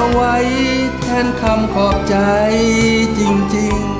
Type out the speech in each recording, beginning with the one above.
เอาไว้แทนคำขอบใจจริง ๆ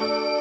you